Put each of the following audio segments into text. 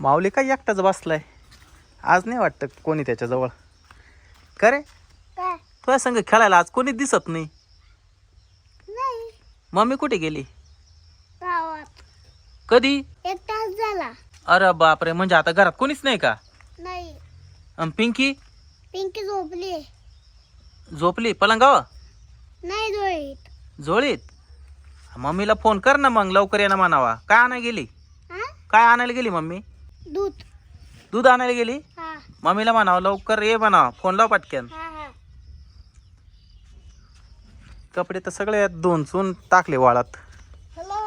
माऊली काय एकटाच बसलाय. आज नाही वाटतं कोणी त्याच्याजवळ. का रे काय? तुझ्या संग खेळायला आज कोणी दिसत नाही. नाही. मम्मी कुठे गेली? गावात. कधी? एक तास झाला. अरे बापरे म्हणजे आता घरात कोणीच नाही का? नाही. अन पिंकी? पिंकी झोपली. झोपली? पलंगाव नाही जोळीत. झोळीत मम्मीला फोन कर ना मग लवकर ये ना म्हणावा. काय आणायला गेली? हा काय आणायला गेली मम्मी? दूध. दूध आणायला गेली? हा. मम्मीला म्हणावं लवकर ये म्हणावं फोन लाव पटक्यान हा हा. कपडे तर सगळे दोन चून टाकले वाळात. हॅलो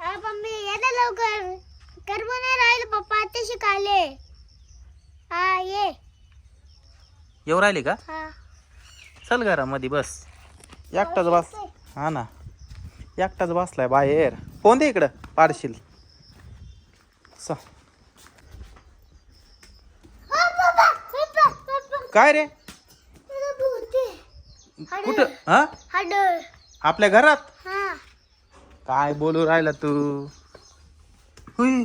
हा मम्मी ये ना लवकर. करमू नाही राहिलं पप्पा शिकाले हा ये. येऊ राहिली का? हा. चल घरामध्ये बस. एकटाच बस. हा ना. एकटाच बसलाय बाहेर. फोन दे इकडं? पाडशील. काय रे? कुठं? हा? आपल्या घरात? काय बोलू राहिला तू? हुई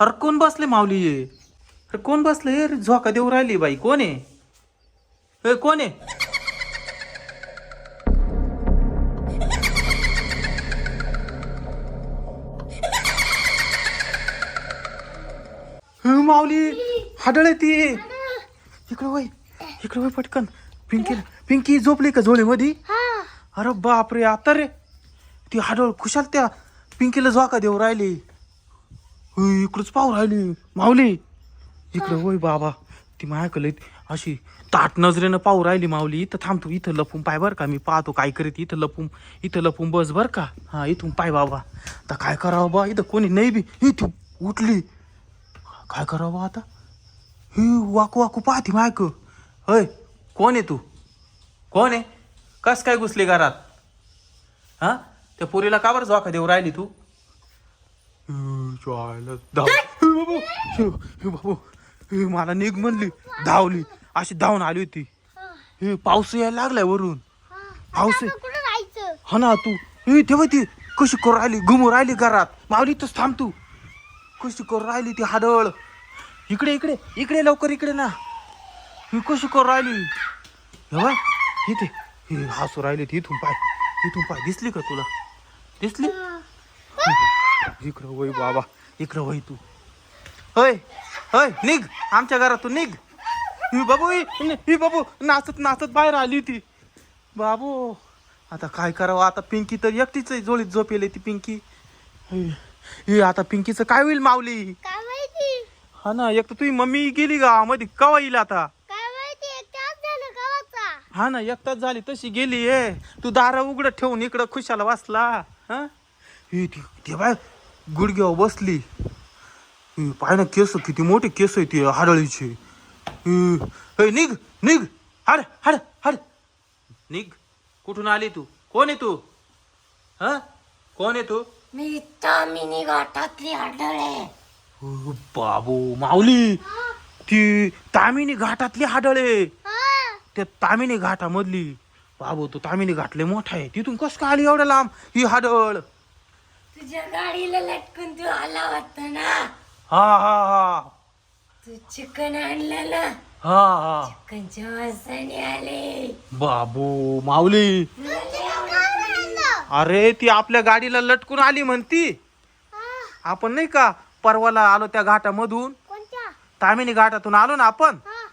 अरे कोण बसले माऊली ये अरे कोण बसले? अरे झोका देऊ राहिली बाई. कोण आहे कोण आहे माऊली. हाडळ ती. इकडं वय. इकडं वय पटकन. पिंकी पिंकी झोपली का झोळीमध्ये? हा. अरे बापरे आता रे. ती हाडळ खुशाल त्या पिंकीला झोका देऊ राहिली. इकडंच पाहू राहिली. माऊली. इकडं होय बाबा. ती माझ्याकडे अशी ताट नजरेनं पाहू राहिली माऊली. इथं थांबतो इथं लपून पाय बर का. मी पाहतो काय करीत इथं लपून. इथं लपून बस बर का. हा इथून पाय बाबा. आता काय करावं बा? इथं कोणी नाही बी. इथं उठली. काय करावं आता? ही वाकू वाकू पाहते मायक. होय कोण आहे तू? कोण आहे? कस काय घुसली घरात? हा? त्या पोरीला का बरं झोका देऊ राहिली तू? बाबू हे बाबू मला निघ म्हणली धावली. अशी धावून आली होती. हे पाऊस यायला लागलाय वरून. पाऊस हा ना तू हे तेव्हा ती कशी करू राहिली घुमू राहिली घरात. मावली तूच थांब तू. कशी करू राहिली ती हाडळ. इकडे इकडे इकडे लवकर इकडे ना. ही कशी कर राहिली? हे इथे ही हसू राहिले ती इथून पाय इथून पाय. दिसली का तुला? दिसली? इकडं वय बाबा इकडं वय तू. होय होय निघ आमच्या घरातून निघ. ही बाबू ही बाबू नाचत नाचत बाहेर आली ती बाबू आता काय करावं? आता पिंकी तर एकटीच जोळीत झोपेल ती पिंकी. हे आता पिंकीचं काय होईल माऊली? हा ना एक तर तुझी मम्मी गेली गावामध्ये कवा येईल आता? काय माहिती एक तास झालं गावाचा. हा ना एक तास झाली तशी गेली आहे तू दारा उघडं ठेवून इकडं खुशाला वाचला हा? हे ती ते बाय गुडघ्यावर बसली. हे, पाय ना केस किती मोठे केस आहे ती हाडळीचे. हे, हे, निघ निघ. हाड हाड हाड. निघ. कुठून आली तू? कोण आहे तू? हा? कोण आहे तू? मी तामिनी घाटातली आढळे ओ, बाबू माऊली ती तामिनी घाटातली हाडळे त्या तामिनी घाटामधली बाबू तो तामिनी घाटले मोठा आहे. तिथून कस का आली एवढ्या लांब ही हाडळ? तुझ्या गाडीला लटकून तू आला होता ना? हा हा हा. तू चिकन आणलं ना? हा हा. चिकनच्या वासाने आले. बाबू माऊली. अरे ती आपल्या गाडीला लटकून आली म्हणती. आपण नाही का परवाला आलो त्या घाटामधून. कोणत्या? तामिनी घाटातून आलो ना आपण. हा.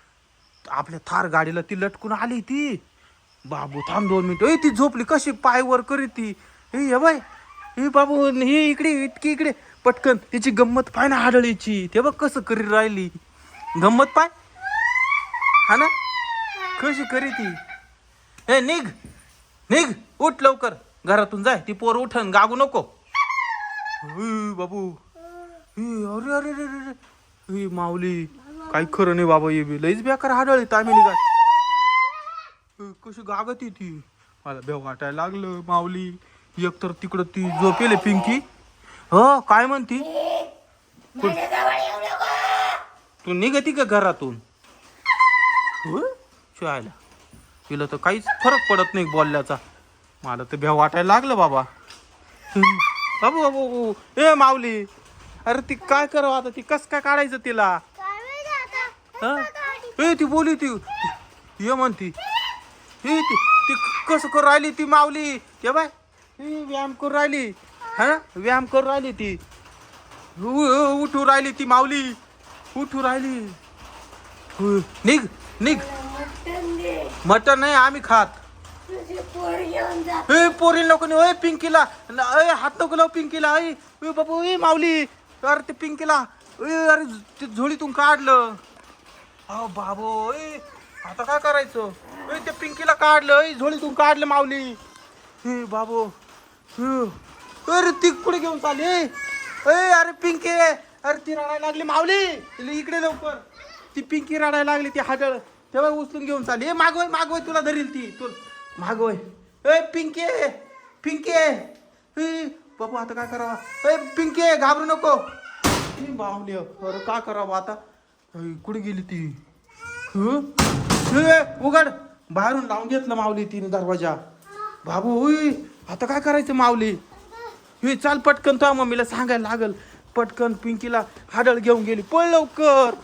आपल्या थार गाडीला ती लटकून आली ती. बाबू थांब दोन मिनिट. ए ती झोपली. कशी पाय वर करीत ती. हे बाय. हे बाबू हे इकडे इतकी इकडे. पटकन तिची गंमत पाय ना हाडळीची ते बघ कसं करी राहिली. गंमत पाय. हा ना? कशी करी ती. ए निघ. निघ. उठ लवकर. घरातून जाय. ती पोर उठन. गागू नको. बाबू. अरे अरे अरे अरे हे माऊली काही खरं नाही बाबा ये बी लईच बेकार हाडळ तामिली गाठ कशी गागती ती. मला बेव वाटायला लागलं माऊली. एकतर तिकडं ती झोपेले पिंकी. हो काय म्हणती? तू निघती का घरातून? हो? शायला तिला तर काहीच फरक पडत नाही बोलल्याचा मला तर भेव वाटायला लागलं बाबा. हम्म. बाबू बाबू बाबू. ए माऊली. अरे ती काय करावं आता? ती कस काय काढायचं तिला? हा? ए ती बोली ती. ये म्हणती. हे ती ती कसं करू राहिली ती मावली ये बाय. हे व्यायाम करू राहिली. हा? व्यायाम करू राहिली ती. उठू राहिली ती माऊली. उठू राहिली. निघ निघ. मटन नाही आम्ही खात. ए पोरी नको नाही ओय पिंकीला. हात नको लाव पिंकीला. ए बाबू ए माऊली. अरे ते पिंकीला ए अरे ते झोळीतून काढलं. अहो बाबो ए आता काय करायचं? ए ते पिंकीला काढलं ए झोळीतून काढलं माऊली. हे बाबो अरे ती कुठे घेऊन चालली? ए अरे पिंकी अरे ती रडायला लागली माऊली. इकडे लवकर. ती पिंकी रडायला लागली ती हाडळ तेव्हा उचलून घेऊन चालली. ए मागवय मागवय तुला धरील ती. तू मागवय ए पिंके पिंके बाबू आता काय करावा? ए पिंके घाबरू नको. बाहुली अरे काय करावं आता? कुठे गेली ती? हं? उघड. बाहेरून लावून घेतलं माऊली तिने दरवाजा. बाबू हुई आता काय करायचं माऊली? हे चाल पटकन तो मम्मीला सांगायला लागल. पटकन पिंकीला हाडळ घेऊन गेली. पळ लवकर.